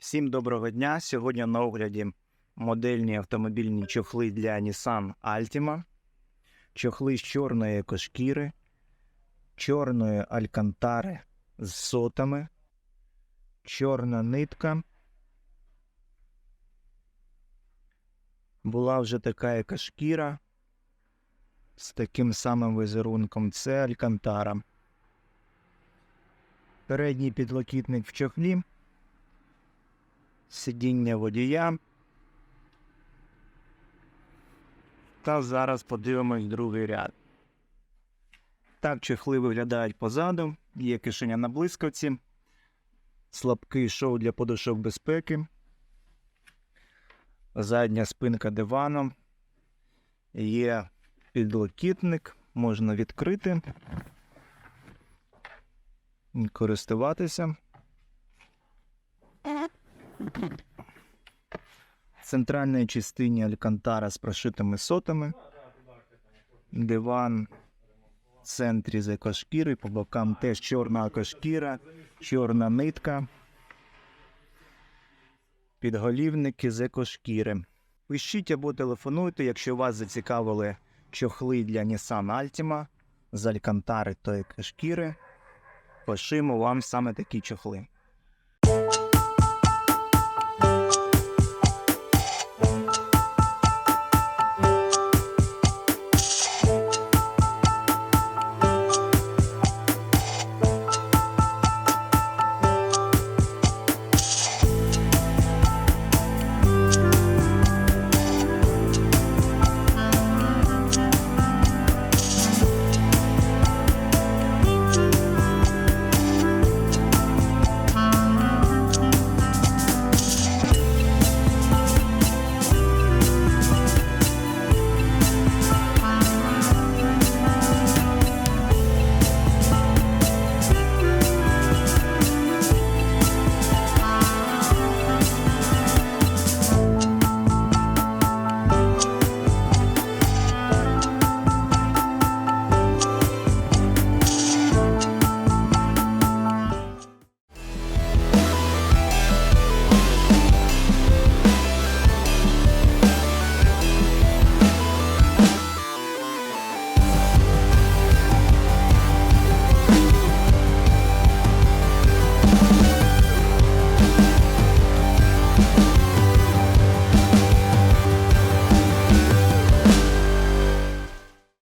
Всім доброго дня. Сьогодні на огляді модельні автомобільні чохли для Nissan Altima, чохли з чорної екошкіри, чорної алькантари з сотами, чорна нитка. Була вже така екошкіра з таким самим візерунком. Це алькантара. Передній підлокітник в чохлі сидіння водія. Та зараз подивимось другий ряд. Так чехли виглядають позаду, є кишеня на блискавці, слабкий шов для подушок безпеки, задня спинка дивану, є підлокітник, можна відкрити, користуватися. Центральній частині алькантара з прошитими сотами. Диван в центрі з екошкіри, по бокам теж чорна екошкіра, чорна нитка. Підголівники з екошкіри. Пишіть або телефонуйте, якщо вас зацікавили чохли для Nissan Altima з алькантари та екошкіри. Пошимо вам саме такі чохли.